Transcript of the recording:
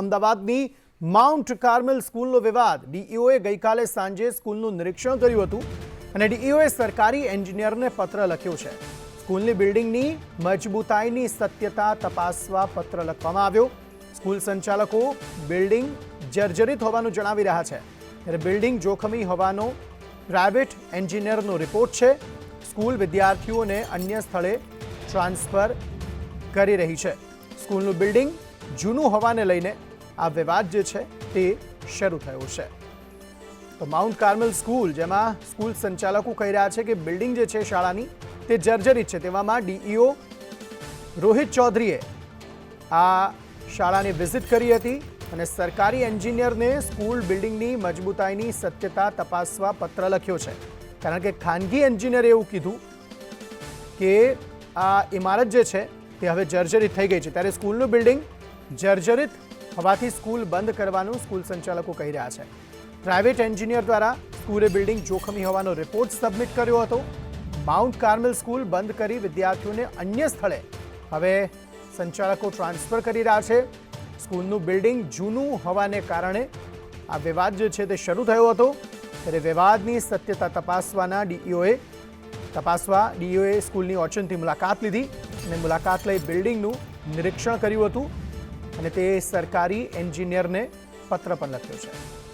અમદાવાદની mount Carmel સ્કૂલનો વિવાદ. ડીઈઓએ ગઈકાલે સાંજે સ્કૂલનું નિરીક્ષણ કર્યું હતું અને ડીઈઓએ સરકારી એન્જિનિયરને પત્ર લખ્યો છે. સ્કૂલની બિલ્ડિંગની મજબૂતાઈની સત્યતા તપાસવા પત્ર લખવામાં આવ્યો. સ્કૂલ સંચાલકો બિલ્ડિંગ જર્જરિત હોવાનું જણાવી રહ્યા છે. ત્યારે બિલ્ડિંગ જોખમી હોવાનો પ્રાઇવેટ એન્જિનિયરનો રિપોર્ટ છે. સ્કૂલ વિદ્યાર્થીઓને અન્ય સ્થળે ટ્રાન્સફર કરી રહી છે. સ્કૂલનું બિલ્ડિંગ જૂનું હોવાને લઈને આ વિવાદ જે છે તે શરૂ થયો છે. તો માઉન્ટ કાર્મેલ સ્કૂલ જેમાં સ્કૂલ સંચાલકો કહી રહ્યા છે કે બિલ્ડિંગ જે છે શાળાની, તે જર્જરિત છે. તેવામાં ડીઈઓ રોહિત ચૌધરીએ આ શાળાને વિઝિટ કરી હતી અને સરકારી એન્જિનિયરને સ્કૂલ બિલ્ડિંગની મજબૂતાઈની સત્યતા તપાસવા પત્ર લખ્યો છે. કારણ કે ખાનગી એન્જિનિયરે એવું કીધું કે આ ઇમારત જે છે તે હવે જર્જરિત થઈ ગઈ છે. ત્યારે સ્કૂલનું બિલ્ડિંગ જર્જરિત હોવાથી સ્કૂલ બંધ કરવાનું સ્કૂલ સંચાલકો કહી રહ્યા છે. પ્રાઇવેટ એન્જિનિયર દ્વારા સ્કૂલે બિલ્ડિંગ જોખમી હોવાનો રિપોર્ટ સબમિટ કર્યો હતો. માઉન્ટ કાર્મેલ સ્કૂલ બંધ કરી વિદ્યાર્થીઓને અન્ય સ્થળે હવે સંચાલકો ટ્રાન્સફર કરી રહ્યા છે. સ્કૂલનું બિલ્ડિંગ જૂનું હોવાને કારણે આ વિવાદ જે છે તે શરૂ થયો હતો. ત્યારે વિવાદની સત્યતા તપાસવાના ડીઈઓએ તપાસવા ડીઓએ સ્કૂલની ઓચનથી મુલાકાત લીધી અને મુલાકાત લઈ બિલ્ડિંગનું નિરીક્ષણ કર્યું હતું. અને તે સરકારી એન્જિનિયરને પત્ર પણ લખ્યો છે.